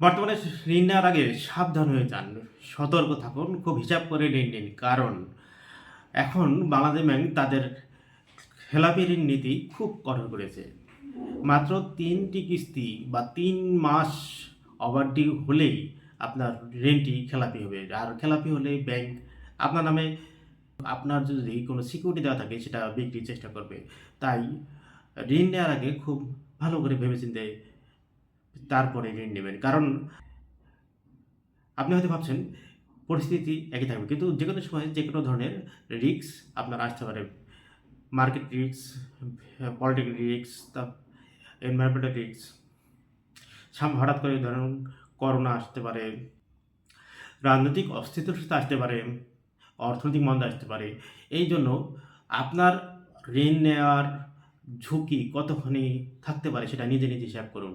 বর্তমানে ঋণ নেওয়ার আগে সাবধান হয়ে যান। সতর্ক থাকুন, খুব হিসাব করে ঋণ নিন। কারণ এখন বাংলাদেশ ব্যাংক তাদের খেলাপি ঋণ নীতি খুব কঠোর করেছে। মাত্র তিনটি কিস্তি বা তিন মাস ওভারডিউ হলেই আপনার ঋণটি খেলাপি হবে। আর খেলাপি হলে ব্যাংক আপনার নামে আপনার যদি কোনো সিকিউরিটি দেওয়া থাকে, সেটা বিক্রির চেষ্টা করবে। তাই ঋণ নেওয়ার আগে খুব ভালো করে ভেবেচিন্তে তারপরে ঋণ নেবেন। কারণ আপনি হয়তো ভাবছেন, পরিস্থিতি একই থাকবে। কিন্তু যে কোনো সময় যে কোনো ধরনের রিস্ক আপনার আসতে পারে। মার্কেট রিস্ক, পলিটিক্যাল রিক্স তা এনভায়রনমেন্টাল রিক্স সাম হঠাৎ করে ধরুন করোনা আসতে পারে, রাজনৈতিক অস্থিতিশীলতা আসতে পারে, অর্থনৈতিক মন্দা আসতে পারে। এই জন্য আপনার ঋণ নেওয়ার ঝুঁকি কতখানি থাকতে পারে সেটা নিজে নিজে হিসাব করুন।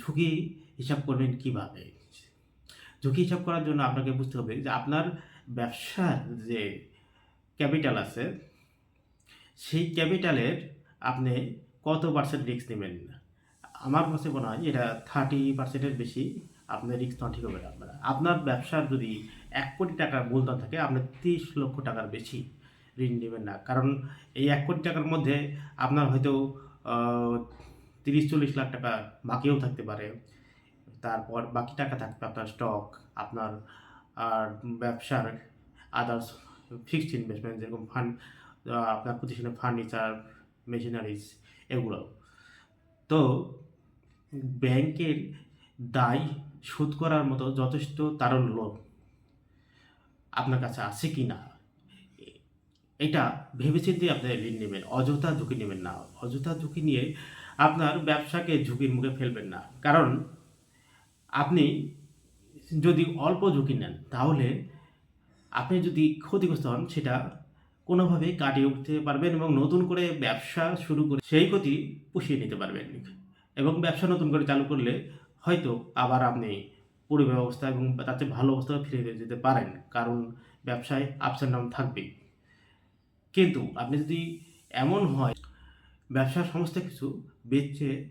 ঝুঁকি হিসাব করবেন কীভাবে? ঝুঁকি হিসাব করার জন্য আপনাকে বুঝতে হবে যে আপনার ব্যবসার যে ক্যাপিটাল আছে, সেই ক্যাপিটালের আপনি কত পার্সেন্ট রিস্ক নেবেন? আমার কাছে মনে হয় এটা থার্টি পার্সেন্টের বেশি আপনার রিস্ক নেওয়া ঠিক হবে না আপনার। আপনার ব্যবসার যদি এক কোটি টাকার মূলধন থাকে, আপনি তিরিশ লক্ষ টাকার বেশি ঋণ নেবেন না। কারণ এই এক কোটি টাকার মধ্যে আপনার হয়তো তিরিশ চল্লিশ লাখ টাকা বাকিও থাকতে পারে। তারপর বাকি টাকা থাকবে আপনার স্টক আপনার, আর ব্যবসার আদার্স ফিক্সড ইনভেস্টমেন্ট যেরকম ফান্ড আপনার প্রতিষ্ঠানের ফার্নিচার মেশিনারিজ এগুলো। তো ব্যাংকের দায় শোধ করার মতো যথেষ্ট তারল্য আপনার কাছে আছে কি না? এটা ভেবেচিন্তে আপনি ঋণ নেবেন, অযথা ঝুঁকি নেবেন না। অযথা ঝুঁকি নিয়ে আপনার ব্যবসাকে ঝুঁকির মুখে ফেলবেন না। কারণ আপনি যদি অল্প ঝুঁকি নেন, তাহলে আপনি যদি ক্ষতিগ্রস্ত হন, সেটা কোনোভাবেই কাটিয়ে উঠতে পারবেন এবং নতুন করে ব্যবসা শুরু করে সেই ক্ষতি পুষিয়ে নিতে পারবেন। এবং ব্যবসা নতুন করে চালু করলে হয়তো আবার আপনি পূর্ব ব্যবস্থা এবং তাতে ভালো অবস্থা ফিরে যেতে পারেন, কারণ ব্যবসায় আপস অ্যান্ড ডাউন থাকবেই। কিন্তু আপনি যদি এমন হয় ব্যবসার সমস্ত কিছু বেচে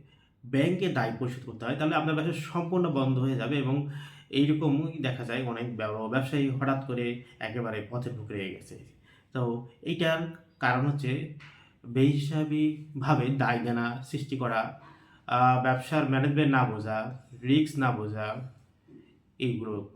ব্যাংকে দায় পরিশোধ করতে হয়, তাহলে আপনার ব্যবসা সম্পূর্ণ বন্ধ হয়ে যাবে এবং এইরকমই দেখা যায় অনেক ব্যব- ব্যবসায়ী হঠাৎ করে একেবারে পথে রয়ে গেছে। তো এইটার কারণ হচ্ছে বেহিসাবিভাবে দায় দেনা সৃষ্টি করা ব্যবসার ম্যানেজমেন্ট না বোঝা, রিস্ক না বোঝা, এইগুলো